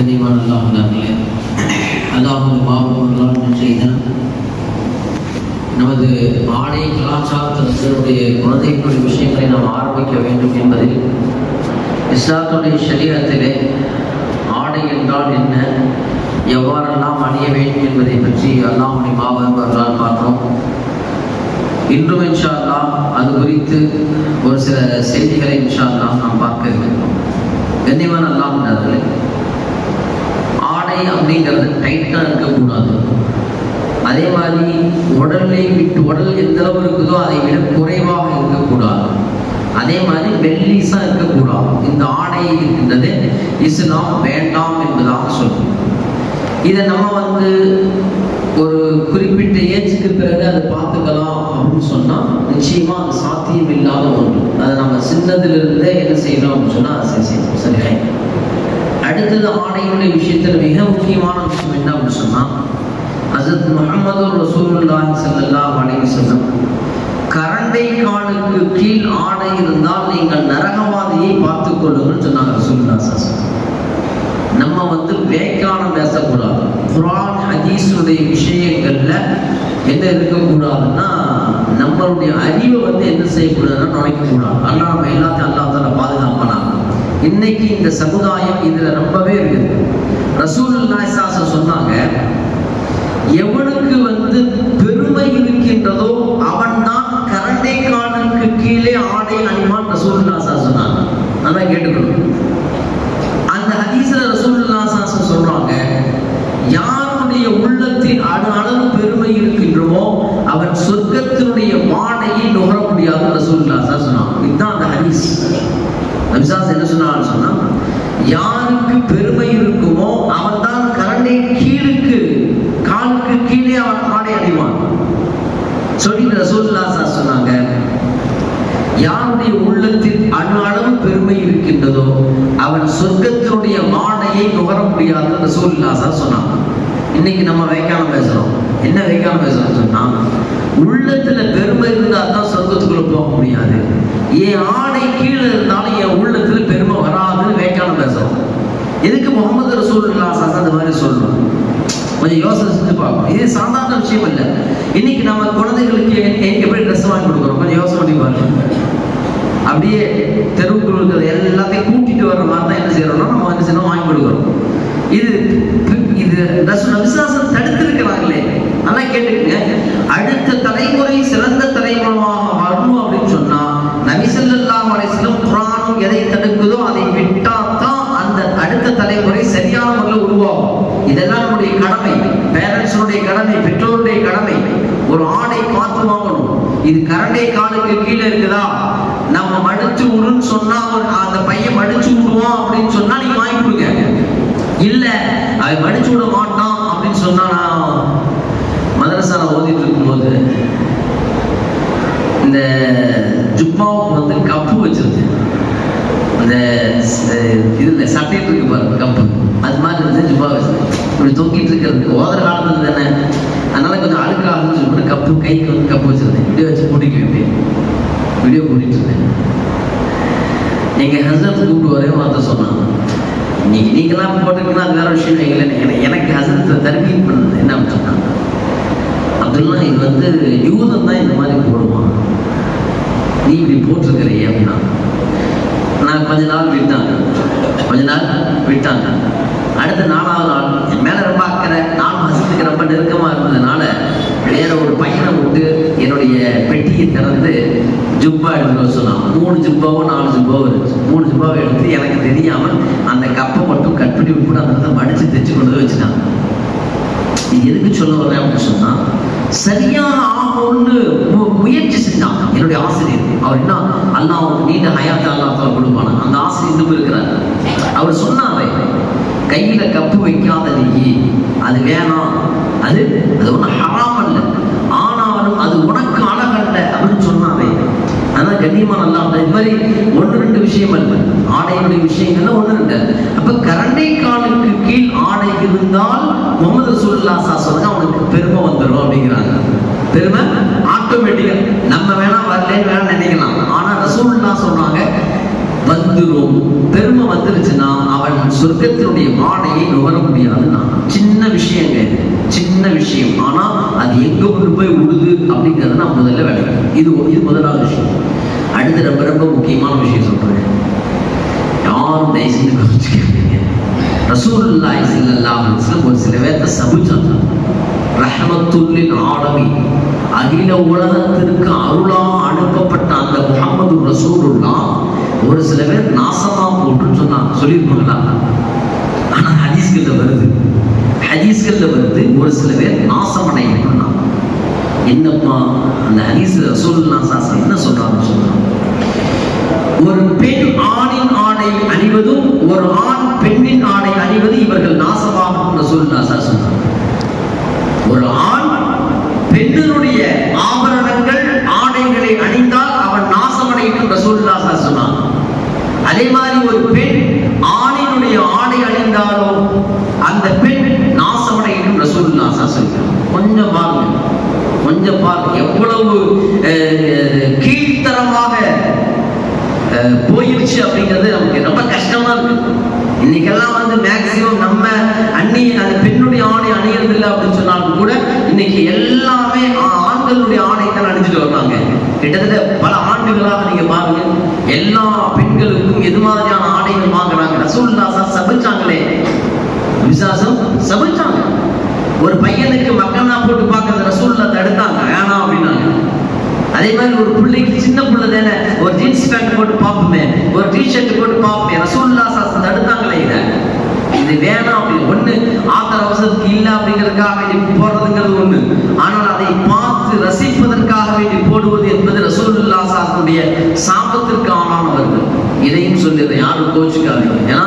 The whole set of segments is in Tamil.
கண்ணியமான அல்லாஹர்களே அல்லாஹுடைய மாபெரும் செய்தான் நமது ஆடை கலாச்சாரத்தினுடைய குழந்தைகளுடைய விஷயங்களை நாம் ஆரம்பிக்க வேண்டும் என்பதில் இஸ்லாத்துடைய சரீரத்திலே ஆடை என்றால் என்ன எவ்வாறெல்லாம் அணிய வேண்டும் என்பதை பற்றி அல்லாஹுடைய மாபெரும் பார்த்தோம் இன்றும் இன்ஷால்லா அது குறித்து ஒரு சில செய்திகளை இன்ஷா நாம் பார்க்க வேண்டும். கண்ணியமான அல்லாஹ் ஆடை அப்படிங்கிறது டைட்டாக இருக்கக்கூடாது. அதே மாதிரி உடலை விட்டு உடல் எந்த அளவு இருக்குதோ அதை விட குறைவாக இருக்கக்கூடாது. அதே மாதிரி மெல்லிசா இருக்கக்கூடாது. இந்த ஆடை இருக்கின்றது இஸ்லாம் வேண்டாம் என்பதாக சொல்லும். இதை நம்ம வந்து ஒரு குறிப்பிட்ட ஏஜுக்கு பிறகு அதை பார்த்துக்கலாம் அப்படின்னு சொன்னால் நிச்சயமா அது சாத்தியம் இல்லாத ஒன்று. அதை நம்ம சின்னதிலிருந்தே என்ன செய்யணும் அப்படின்னு சொன்னால் அதை செய்யணும். சரி அடுத்தது ஆடையினுடைய விஷயத்தில் மிக முக்கியமான விஷயம் என்ன அப்படின்னு சொன்னால் ஹசரத் முகமது ரசூலுல்லாஹி ஸல்லல்லாஹு அலைஹி வஸல்லம் கரண்டை காலுக்கு கீழ் ஆடை இருந்தால் நீங்கள் நரகவாதியை பார்த்துக் கொள்ளுங்கள் சொன்னாங்க ரசூலுல்லாஹி நம்ம வந்து வேக்கானம் பேசக்கூடாது. குரான் ஹதீஸுடைய விஷயங்கள்ல என்ன இருக்கக்கூடாதுன்னா நம்மளுடைய அறிவை வந்து என்ன செய்யக்கூடாதுன்னா நுழைக்கக்கூடாது அல்லா நம்ம எல்லாத்தையும் அல்லாத இன்னைக்கு இந்த சமுதாயம் இதுல ரொம்பவே இருக்குது. ரசூல் சொன்னாங்க எவனுக்கு வந்து பெருமை இருக்கின்றதோ அவன் தான் கரண்டை காலுக்கு கீழே ஆடை அணிமான் ரசூல் நாசா சொன்னாங்க நல்லா கேட்டுக்கணும் அந்த ஹதீஸ்ல ரசூலுல்லா சாசன் சொல்றாங்க யாருடைய உள்ளத்தில் அணு அளவு பெருமை இருக்கின்றமோ அவன் சொர்க்கத்தினுடைய வாடையை நுகர முடியாது ரசூலுல்லா சா சொன்னான் இதுதான் அந்த ஹதீஸ் நபிசாஸ் என்ன சொன்னான்னு சொன்னா யாருக்கு பெருமை இருக்குமோ அவன் தான் கரண்டை கீழுக்கு காலுக்கு கீழே அவன் ஆடை அடைவான் சொல்லி ரசூல்லா சார் சொன்னாங்க யாருடைய உள்ளத்தில் அணு அளவு பெருமை இருக்கின்றதோ அவன் சொர்க்கத்தினுடைய மாடையை நுகர முடியாது ரசூல்லாசா சொன்னான் இன்னைக்கு நம்ம வைக்காம பேசுறோம். என்ன வைக்காம பேசுறோம் சொன்னா உள்ளத்துல பெருமை இருந்தா தான் சொர்க்கத்துக்குள்ள போக முடியாது. என் ஆடை கீழே இருந்தாலும் என் உள்ளத்துல பெருமை வராதுன்னு வைக்காம பேசுறோம். எதுக்கு முகமது சாசா அந்த மாதிரி சொல்றோம்? கொஞ்சம் யோசனை செஞ்சு பார்க்கணும். இது சாதாரண விஷயம் இல்லை. இன்னைக்கு நம்ம குழந்தைகளுக்கு எப்படி ட்ரெஸ் வாங்கி கொடுக்குறோம்? கொஞ்சம் யோசனை பண்ணி பாருங்க. அப்படியே தெருவுக்குள் இருக்கிறது எல்லாத்தையும் கூட்டிட்டு வர்ற மாதிரி தான் என்ன செய்யறோம்னா நம்ம என்ன செய்யணும் வாங்கி கொடுக்குறோம். இது இது விசுவாசம் தடுத்திருக்கிறாங்களே நல்லா கேட்டுக்கங்க. அடுத்த தலைமுறை சிறந்த தலைமுறையாக வரணும் அப்படின்னு சொன்னா நபிசல்லாஹ் அலிஸ்லம் குரானும் எதை தடுக்குதோ அதை விட்டாதான் அந்த அடுத்த தலைமுறை சரியான முறையில் உருவாகும் இதெல்லாம் நம்முடைய கடமை பேரண்ட்ஸுடைய கடமை பெற்றோருடைய கடமை ஒரு ஆடை பார்த்து வாங்கணும் இது கரண்டை காலுக்கு கீழே இருக்குதா நம்ம மடிச்சு விடுன்னு சொன்னா அந்த பையன் மடிச்சு விடுவான் அப்படின்னு சொன்னா நீங்க வாங்கி கொடுங்க இல்ல அவன் மடிச்சு விட மாட்டான் அப்படின்னு சொன்னா நான் மதரசால ஓதிட்டு இருக்கும்போது இந்த ஜுப்பாவுக்கு வந்து கப்பு வச்சிருந்தேன் இந்த இதுல சட்டையில் இருக்கு பாருங்க கப்பு அது மாதிரி இருந்து ஜுப்பா வச்சிருந்தேன் இப்படி தொங்கிட்டு இருக்கிறது ஓதர காலத்துல தானே அதனால கொஞ்சம் அழுக்காகுன்னு சொல்லிட்டு கப்பு கைக்கு வந்து கப்பு வச்சிருந்தேன் இப்படியே வச்சு கூட்டிக்கு வைப்பேன் வீடியோ கூட்டிட்டு இருந்தேன் எங்க ஹசரத் கூப்பிட்டு வரவே வார்த்தை சொன்னாங்க இன்னைக்கு நீங்களாம் அது வேற விஷயம் இல்லைன்னு எனக்கு ஹசரத்தை தர்மீ பண்ணது என்ன சொன்னாங்க அப்துல்லா இது வந்து யூதம் தான் இந்த மாதிரி போடுவான் நீ இப்படி போட்டிருக்கிறிய அப்படின்னா நான் கொஞ்ச நாள் விட்டாங்க. கொஞ்ச நாள் விட்டாங்க. அடுத்த நாலாவது நாள் என் மேலே ரொம்ப அக்கறை. நானும் ஹசத்துக்கு ரொம்ப நெருக்கமாக இருந்ததுனால வேற ஒரு பையனை விட்டு என்னோட பெட்டியை திறந்து ஜுப்பா எடுத்துட்டு சொன்னான். மூணு ஜுப்பாவோ நாலு ஜுப்பாவோ இருந்துச்சு. மூணு ஜுப்பாவை எடுத்து எனக்கு தெரியாம அந்த கப்பை மட்டும் கட் பண்ணி விட்டு அந்த இடத்துல மடிச்சு தைச்சு கொண்டு போய் வச்சுட்டான். இது எதுக்கு சொல்ல வரேன் அப்படின்னு சொன்னா சரியான ஆகும்னு முயற்சி செஞ்சான். என்னுடைய ஆசிரியர். அவர் என்ன? அல்லாஹ் நீண்ட ஹயாத்த அல்லாஹ் கொடுப்பான? அந்த ஆசிரியர் இன்னும் இருக்கிறார். அவர் சொன்னாரே கையில கப்பு வைக்காத நீ. அது வேணாம். அது அது ஒன்றும் ஹராமல் விஷயங்கள்ல ஒன்று இல்லை. அப்ப கரண்டை காலுக்கு கீழ் ஆடை இருந்தால் முகமது சுல்லா சாசனுக்கு அவனுக்கு பெருமை வந்துடும் அப்படிங்கிறாங்க. பெருமை? ஆட்டோமேட்டிக்கல் நம்ம வேணா வரலன்னு வேணா நினைக்கலாம். ஆனா ரசூல்லா சொல்றாங்க வந்துடும் பெருமை வந்துருச்சுன்னா அவன் சொர்க்கத்தினுடைய வாடையை நுகர முடியாதுன்னா. சின்ன விஷயங்க சின்ன விஷயம். ஆனா அது எங்க கொண்டு போய் உழுது அப்படிங்கிறது நான் முதல்ல வேலை. இது இது முதலாவது விஷயம். அடுத்து ரொம்ப ரொம்ப முக்கியமான விஷயம் சொல்றேன். யாரும் தயவு செஞ்சு கவனிச்சுக்காதீங்க ரசூலுல்லாஹி ஸல்லல்லாஹு ஒரு சில பேர்த்த சபிச்சாங்க. ரஹமத்துல்லின் ஆடமி அகில உலகத்திற்கு அருளாக அனுப்பப்பட்ட அந்த முகமது ரசூலுல்லா ஒரு சில பேர் நாசமா போட்டுன்னு சொன்னாங்க. சொல்லியிருப்பாங்களா? ஆனா ஹதீஸ்கள்ல வருது. ஹதீஸ்கள்ல வருது. ஒரு சில பேர் நாசம் அடையணும்னா என்னப்பா அந்த ஹதீஸ் ரசூலுல்லா சாசம் என்ன சொல்றாங்க சொல்றாங்க. ஒரு பெண் ஆணின் ஆடை அணிவதும் ஒரு ஆண் பெண்ணின் ஆடை அணிவது இவர்கள் நாசமாகும் ரசூலுல்லா சார் ஒரு ஆண் பெண்ணினுடைய ஆபரணங்கள் ஆடைகளை அணிந்தால் அவன் நாசமடையும் ரசூலுல்லா சார் சொன்னாங்க அதே மாதிரி ஒரு பெண் ஆணினுடைய ஆடை அணிந்தாலோ அந்த பெண் நாசமடையும் ரசூலுல்லா சார் சொல்றாங்க கொஞ்சம் பாருங்க கொஞ்சம் பாருங்க எவ்வளவு கீழ்த்தரமாக போயிருச்சு அப்படிங்கிறது நமக்கு ரொம்ப கஷ்டமா இருக்கு இன்னைக்கெல்லாம் வந்து மேக்சிமம் நம்ம அண்ணி அந்த பெண்ணுடைய ஆணை அணியறது இல்லை அப்படின்னு சொன்னாலும் கூட இன்னைக்கு எல்லாமே ஆண்களுடைய ஆடை தான் அணிஞ்சிட்டு வர்றாங்க. கிட்டத்தட்ட பல ஆண்டுகளாக நீங்க பாருங்க எல்லா பெண்களுக்கும் எது மாதிரியான ஆடைகள் வாங்குறாங்க? ரசூல்லாசா சபிச்சாங்களே. விசாசம் சபிச்சாங்க. ஒரு பையனுக்கு மக்கள்னா போட்டு பார்க்கறது ரசூல்லா தடுத்தாங்க. வேணாம் அப்படின்னாங்க. அதே மாதிரி ஒரு பிள்ளைக்கு சின்ன பிள்ளை தானே ஒரு ஜீன்ஸ் பேண்ட் போட்டு பார்ப்போமே ஒரு டிஷர்ட் போட்டு பார்ப்போம் ரசூல்லா சாசம் தடுத்தாங்களே இதை இது வேணாம் அப்படி ஒண்ணு ஆத்திர அவசரத்துக்கு இல்லை அப்படிங்கிறதுக்காக வேண்டி போடுறதுங்கிறது ஒண்ணு ஆனால் அதை பார்த்து ரசிப்பதற்காக வேண்டி போடுவது என்பது ரசூலுல்லா சாசனுடைய சாபத்திற்கு ஆளானவர்கள் இதையும் சொல்லிடுறேன் யாரும் கோச்சுக்காதீங்க ஏன்னா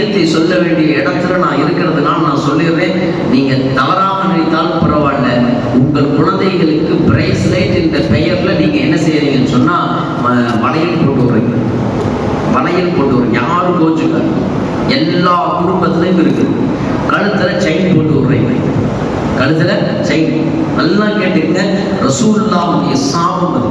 சத்தியத்தை சொல்ல வேண்டிய இடத்துல நான் இருக்கிறதுனால நான் சொல்லிடுறேன். நீங்க தவறாக நினைத்தாலும் பரவாயில்ல. உங்கள் குழந்தைகளுக்கு பிரைஸ்லைட் இந்த பெயர்ல நீங்க என்ன செய்யறீங்கன்னு சொன்னா வளையல் போட்டு விடுறீங்க. வளையல் போட்டு விடுறீங்க. யாரும் கோச்சுக்காது. எல்லா குடும்பத்திலையும் இருக்குது கழுத்துல செயின் போட்டு விடுறீங்க. கழுத்துல செயின் நல்லா கேட்டுக்கிட்ட ரசூல்லாவுடைய சாபம் அது.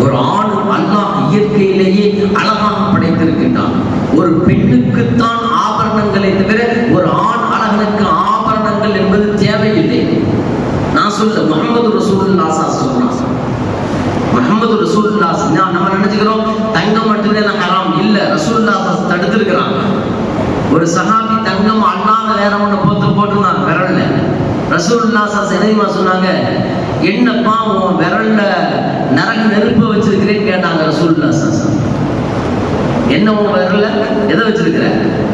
ஒரு ஆண் அல்லாஹ் இயற்கையிலேயே அழகாக படைத்திருக்கின்றான். ஒரு பெண்ணுக்குத்தான் ஆபரணங்களை தவிர ஒரு ஆண் அழகனுக்கு ஆபரணங்கள் என்பது தேவையில்லை. நான் சொல்ல முகமது ரசூலுல்லா சொன்னான். முகமது ரசூலுல்லா நான் நம்ம நினைச்சுக்கிறோம்? தங்கம் மட்டும்தான் ஹராம். இல்ல ரசூலுல்லா தடுத்திருக்கிறாங்க. ஒரு சஹாபி தங்கம் அல்லாத வேற ஒண்ணு போட்டு போட்டுருந்தான் விரல்ல. ரசூலுல்லா சினைமா சொன்னாங்க? என்னப்பா உன் விரல்ல நரக நெருப்பு வச்சிருக்கிறேன்னு கேட்டாங்க ரசூல்லா சாசா என்ன உன் விரல்ல? எதை வச்சிருக்கிற?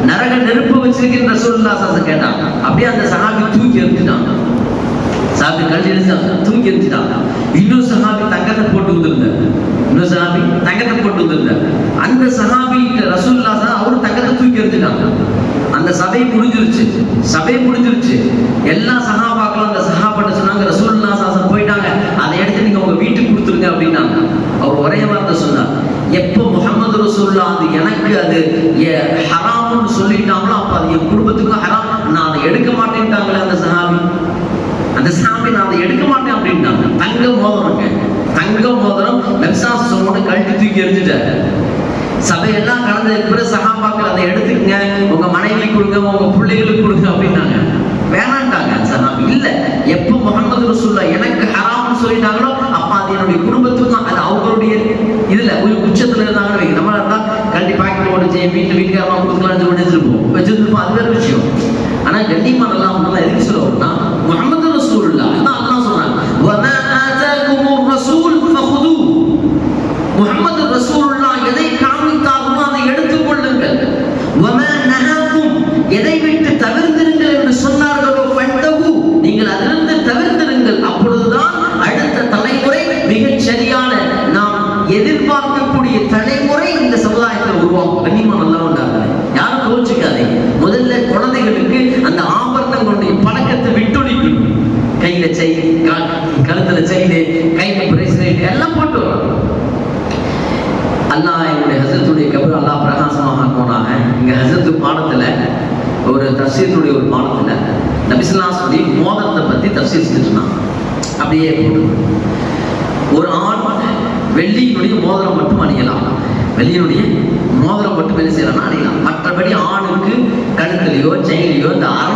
நரக நெருப்பு வச்சிருக்கேன் ரசூல்லா சாசா கேட்டாங்க. அப்படியே அந்த சஹாபி தூக்கி எறிஞ்சிட்டாங்க. சாபி கழிச்சு தூக்கி எரிஞ்சிட்டாங்க இன்னொரு சஹாபி தங்கத்தை போட்டு வந்திருந்தார் இன்னொரு சஹாபி தங்கத்தை போட்டு வந்திருந்தார் அந்த சஹாபி ரசூல்லா தான் அவரும் தங்கத்தை தூக்கி எடுத்துட்டாங்க அந்த சபை முடிஞ்சிருச்சு. சபை முடிஞ்சிருச்சு. எல்லா சஹாபாக்களும் அந்த சஹாபாட்ட சொன்னாங்க ரசூல்லா சாசன் போயிட்டாங்க அதை எடுத்து நீங்க உங்க வீட்டுக்கு கொடுத்துருங்க அப்படின்னாங்க அவர் ஒரே வார்த்தை சொன்னார் எப்போ முகமது அதாவது எனக்கு அது ஹராம்னு சொல்லிட்டாங்களோ அப்ப அது என் குடும்பத்துக்கும் ஹராம். நான் அதை எடுக்க மாட்டேன்ட்டாங்களே அந்த சஹாபி. அந்த சாமி நான் அதை எடுக்க மாட்டேன் அப்படின்ட்டாங்க. தங்க மோதிரங்க தங்க மோதிரம் நெப்சாஸ் சொன்னோட கழட்டி தூக்கி எரிஞ்சுட்டாரு சபையெல்லாம் கலந்ததுக்கு பிறகு சகாபாக்கள் அதை எடுத்துக்கங்க. உங்க மனைவி கொடுங்க உங்க பிள்ளைகளுக்கு கொடுங்க அப்படின்னாங்க. வேணாண்டாங்க சஹாபி. இல்ல எப்போ முகமது ரசூல்லா எனக்கு ஹராம்னு சொல்லிட்டாங்களோ அப்ப அது குடும்பத்துக்கும் அது அவங்களுடைய இதுல ஒரு உச்சத்துல இருந்தாங்கன்னு வைங்க. நம்ம இருந்தா கண்டி பாக்கெட் ஓடிச்சு செய்ய வீட்டு வீட்டுக்காரமா கொடுக்கலாம்னு சொல்லி வச்சிருப்போம். வச்சிருப்போம் அது வேற விஷயம். ஆனா கண்டிப்பா நல்லா ஒன்றெல்லாம் எதுக்கு சொல்லுவோம்னா முகமது ரசூலுல்லா அதான் அல்லா கையில செயின் கழுத்துல செயின் கை பிரேஸ்லெட் எல்லாம் போட்டு வரணும் அல்லாஹ் என்னுடைய ஹசரத்துடைய கபர் அல்லாஹ் பிரகாசமாக போனாங்க. இங்க ஹசரத்து பாடத்துல ஒரு தப்சீருடைய ஒரு பாடத்துல நபிசுல்லா சொல்லி மோதிரத்தை பத்தி தப்சீர் செஞ்சுருந்தாங்க அப்படியே போட்டு ஒரு ஆண் வெள்ளியினுடைய மோதிரம் மட்டும் அணியலாம். வெள்ளியினுடைய மோதிரம் மட்டும் என்ன செய்யலாம் அணியலாம். மற்றபடி ஆணுக்கு கழுத்துலையோ செயிலையோ இந்த அரணாக்கை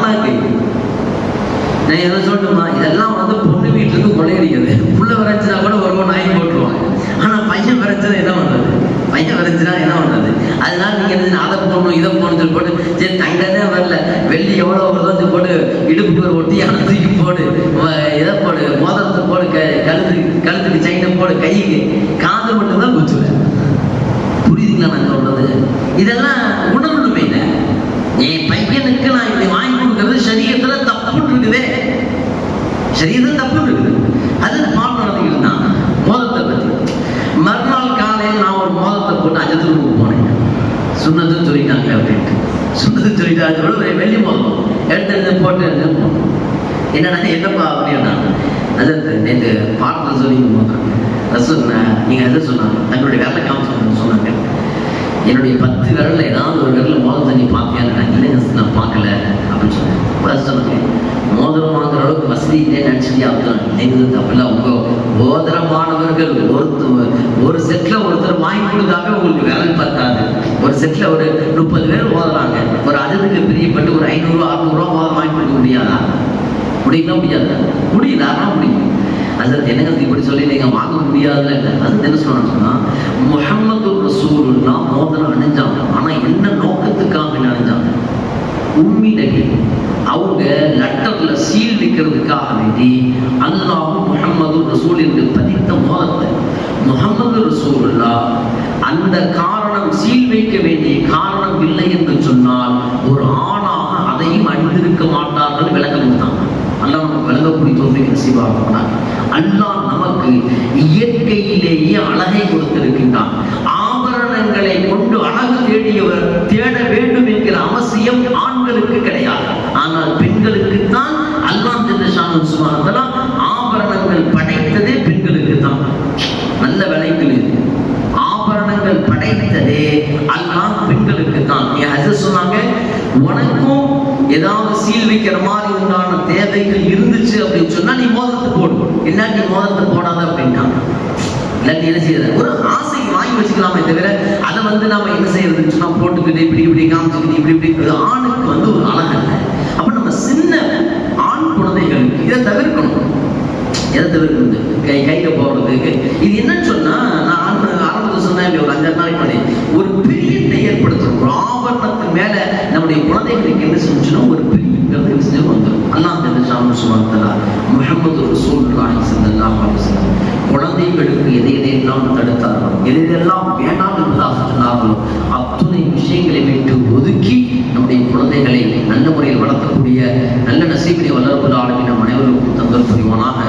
நான் என்ன சொல்லட்டுமா? இதெல்லாம் வந்து பொண்ணு வீட்டுக்கு கொள்ளையடிக்கிறது. புள்ள வரைச்சினா கூட ஒரு நாய் போட்டுருவாங்க. ஆனா பையன் வரைச்சா என்ன பண்றது? பையன் வரைச்சினா என்ன பண்றது? அதனால நீங்க என்ன அதை போடணும் இதை போடணும் சொல்லி போட்டு சரி தங்கதே வரல. வெள்ளி எவ்வளவு வருதோ போட்டு இடுப்புக்கு ஒரு ஒட்டி தூக்கி போடு. இதை போடு மோதிரத்தை போடு க கழுத்து கழுத்துக்கு சைனை போடு கைக்கு. காது மட்டும்தான் குச்சுவேன் புரியுதுங்களா நான் சொல்றது? இதெல்லாம் உணர்வுமே இல்லை என் பையனுக்கு நான் இப்படி வாங்கி கொடுக்கறது சரீரத்துல தப்புன்னு இருக்குதே சரீரத்தில் தப்புன்னு இருக்குது அது பால் நடந்துக்கிட்டு தான் மோதத்தை பத்தி மறுநாள் காலையில் நான் ஒரு மோதத்தை போட்டு அஜத்துக்கு போனேன் சுண்ணத்துன்னு சொல்லிட்டாங்க அப்படின்ட்டு சுண்ணத்துன்னு சொல்லிட்டாங்க ஒரு வெள்ளி மோதம் எடுத்து எடுத்து போட்டு எடுத்து என்னன்னா என்னடா என்னப்பா அப்படின்னா அது நேற்று பாட்டில் சொல்லி சொன்னேன் நீங்க எதை சொன்னாங்க. தங்களுடைய வேலை காமிச்சு சொன்னாங்க. என்னுடைய பத்து விரல்ல ஏதாவது ஒரு விரலில் மோதல் தண்ணி பார்த்தியான்னு இல்லைங்க நான் பார்க்கல அப்படின்னு சொன்னேன் பதில் சொன்னாங்க மோதிரம் வாங்குற அளவுக்கு வசதி இல்லைன்னு நினச்சிட்டே அப்படிலாம் நீங்கள் தப்பில்ல உங்கள் மோதிரமானவர்கள் ஒருத்தர் ஒரு செட்ல ஒருத்தர் வாங்கி கொடுத்தாவே உங்களுக்கு வேலை பத்தாது. ஒரு செட்ல ஒரு முப்பது பேர் மோதுறாங்க ஒரு அதுக்கு பிரியப்பட்டு ஒரு ஐநூறு அறுநூறுவா மோதிரம் வாங்கி கொடுக்க முடியாதா? முடியுமா முடியாது? முடியும் தாராளமா முடியும். அதில் என்னங்க இப்படி சொல்லி நீங்கள் வாங்க முடியாதுல இல்லை. அது என்ன சொன்னான்னு சொன்னா முகமது ரசூலுல்லா மோதிரம் அணிஞ்சாங்க. ஆனா என்ன நோக்கத்துக்காக அணிஞ்சாங்க? உம்மி அவங்க லெட்டர்ல சீல் வைக்கிறதுக்காக வேண்டி அல்லாஹும் முஹம்மது ரசூல் என்று பதித்த மோதத்தை முகமது ரசூல்லா அந்த காரணம் சீல் வைக்க வேண்டிய காரணம் இல்லை என்று சொன்னால் நமக்கு அல்லாஹ் நமக்கு இயற்கையிலேயே அழகை கொடுத்திருக்கின்றான். ஆபரணங்களை கொண்டு அழகு தேடியவர் தேட வேண்டும் என்கிற அவசியம் ஆண்களுக்கு கிடையாது. ஆனால் பெண்களுக்கு தான் அல்லாஹ் ஜெல்லஷானு சுபானத்தலா ஆபரணங்கள் படைத்ததே பெண்களுக்கு தான் நல்ல விலைகள் இது ஆபரணங்கள் படைத்ததே அல்லாஹ் பெண்களுக்கு தான் என் ஹசரத் சொன்னாங்க உனக்கும் ஏதாவது சீல் வைக்கிற மாதிரி உண்டான தேவைகள் இருந்துச்சு அப்படின்னு சொன்னா நீ மோதத்தை போடு. நீ மோதத்தை போடாத அப்படின்னா இல்லாட்டி என்ன செய்யறது? ஒரு ஆசை வாங்கி வச்சுக்கலாமே தவிர அதை வந்து நாம என்ன செய்யறதுன்னு சொன்னா போட்டுக்கிட்டு இப்படி இப்படி காமிச்சுக்கிட்டு இப்படி இப்படி. ஆணுக்கு வந்து ஒரு அழகல்ல அப்ப நம்ம சின்ன ஆண் குழந்தைகள் இதை தவிர்க்கணும். எதை தவிர்க்கிறது? கை கையில போடுறதுக்கு இது என்னன்னு சொன்னா நான் ஆரம்பத்தில் சொன்னேன் ஒரு அஞ்சாறு நாளைக்கு முன்னாடி. ஒரு பிரியத்தை ஏற்படுத்துறோம். தன்னுடைய குழந்தைகளுக்கு என்ன செஞ்சிடும் ஒரு பெரியங்கிறது என்ன செஞ்சு வந்துடும். அல்லாஹ் ஜல்லஷாமு சுமத்தலா. முகமது ரசூல் ராஹி சல்லா பாபசன் குழந்தைகளுக்கு எதை எதையெல்லாம் தடுத்தார்களோ எதையெல்லாம் வேண்டாம் என்பதாக சொன்னார்களோ அத்துணை விஷயங்களை விட்டு ஒதுக்கி நம்முடைய குழந்தைகளை நல்ல முறையில் வளர்த்தக்கூடிய நல்ல நசீபடி வளர்ப்பு ஆளுமை நம் அனைவருக்கும் தந்தல் புரிவானாக.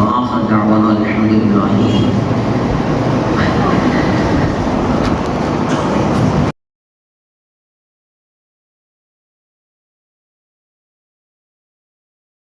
மாஹர் ஜாவானால் அஹமது